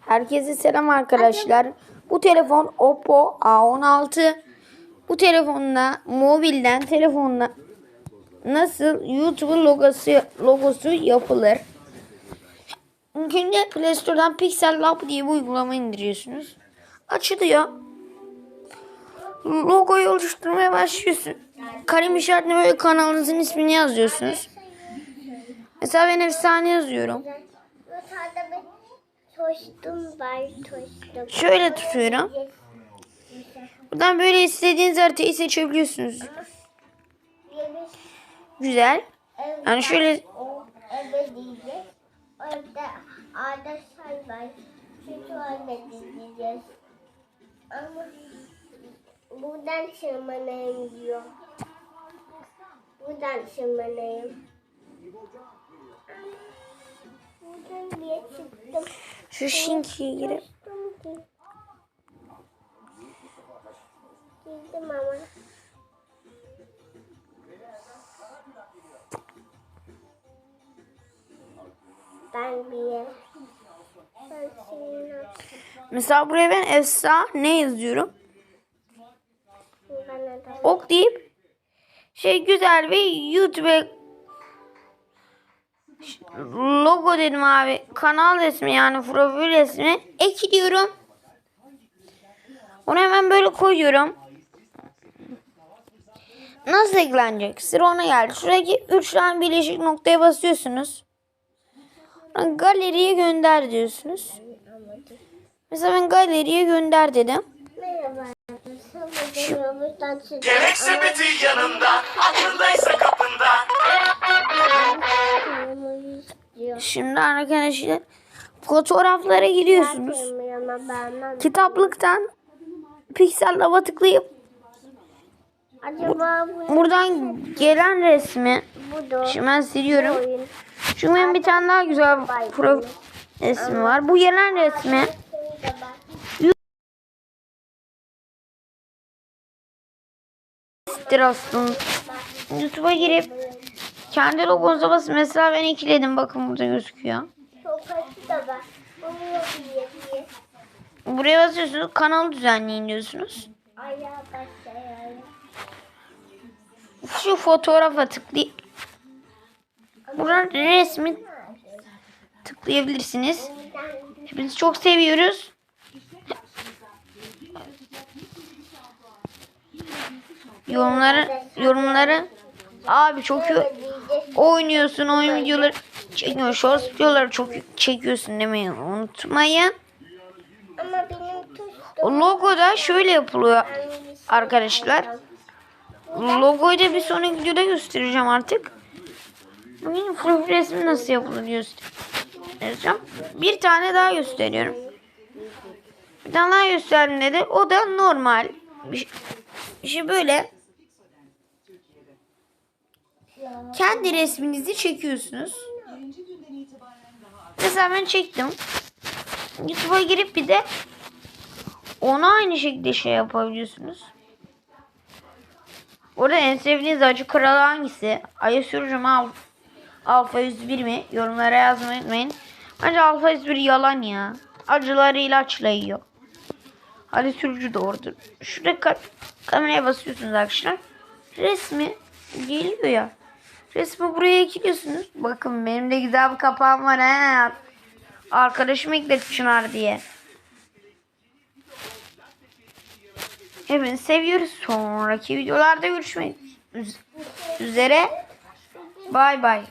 Herkese selam arkadaşlar. Bu telefon Oppo A16. Bu telefonla mobilden telefonla nasıl YouTube logosu logosu yapılır? Önce Play Store'dan Pixel Lab diye bir uygulama indiriyorsunuz. Açılıyor. Logoyu oluşturmaya başlıyorsun. Kalem işaretine böyle kanalınızın ismini yazıyorsunuz. Mesela ben efsane yazıyorum. Toştum var toştum. Şöyle tutuyorum. Buradan böyle istediğiniz haritayı seçebiliyorsunuz. Güzel. Yani şöyle. Orada ağda say var. Ama buradan tırmanayım diyor. Buradan tırmanayım. Şu şinkiye girip. Girdim ama. Ben bir mesela buraya ben efsane yazıyorum. bana da Ok deyip şey güzel bir YouTube logo dedim abi. Kanal resmi yani profil resmi ekliyorum. Onu hemen böyle koyuyorum. Nasıl eklenecek? Sıra ona geldi. Şuradaki üç tane birleşik noktaya basıyorsunuz. Galeriye gönder diyorsunuz. Mesela ben galeriye gönder dedim. Yemek sepeti yanında, aklındaysa kapında. Şimdi arkadaşlar fotoğraflara giriyorsunuz. Kitaplıktan piksel lava tıklayıp Acaba bu, buradan gelen resmi şimdi ben siliyorum. Çünkü benim bir tane daha güzel pro resmi var. Bu gelen resmi ister aslında. YouTube'a girip kendi logonuza basın. Mesela ben ekledim. Bakın burada gözüküyor. Buraya basıyorsunuz. Kanalı düzenleyin diyorsunuz. Şu fotoğrafa tıklayıp buradan resmi tıklayabilirsiniz. Hepinizi çok seviyoruz. Yorumları yorumları abi çok iyi oynuyorsun oyun videoları çekiyor shorts videoları çok çekiyorsun demeyi unutmayın. Ama benim logo da şöyle yapılıyor arkadaşlar. Logoyu da bir sonraki videoda göstereceğim artık. Bugün profil resmi nasıl yapılır göstereceğim. Bir tane daha gösteriyorum. Bir tane daha gösterdim dedi. O da normal. Bir şey- İşte böyle. Kendi resminizi çekiyorsunuz. Mesela ben çektim. YouTube'a girip bir de ona aynı şekilde şey yapabiliyorsunuz. Orada en sevdiğiniz acı kralı hangisi? Ayı sürücü mü? Al Alfa 101 mi? Yorumlara yazmayı unutmayın. Bence Alfa 101 yalan ya. Acıları ilaçla yiyor. Ali sürücü doğrudur. Şurada ka- kameraya basıyorsunuz arkadaşlar. Resmi geliyor ya. Resmi buraya ekliyorsunuz. Bakın benim de güzel bir kapağım var he. Arkadaşım ekledi Çınar diye. Hepinizi seviyoruz. Sonraki videolarda görüşmek üzere. Bay bay.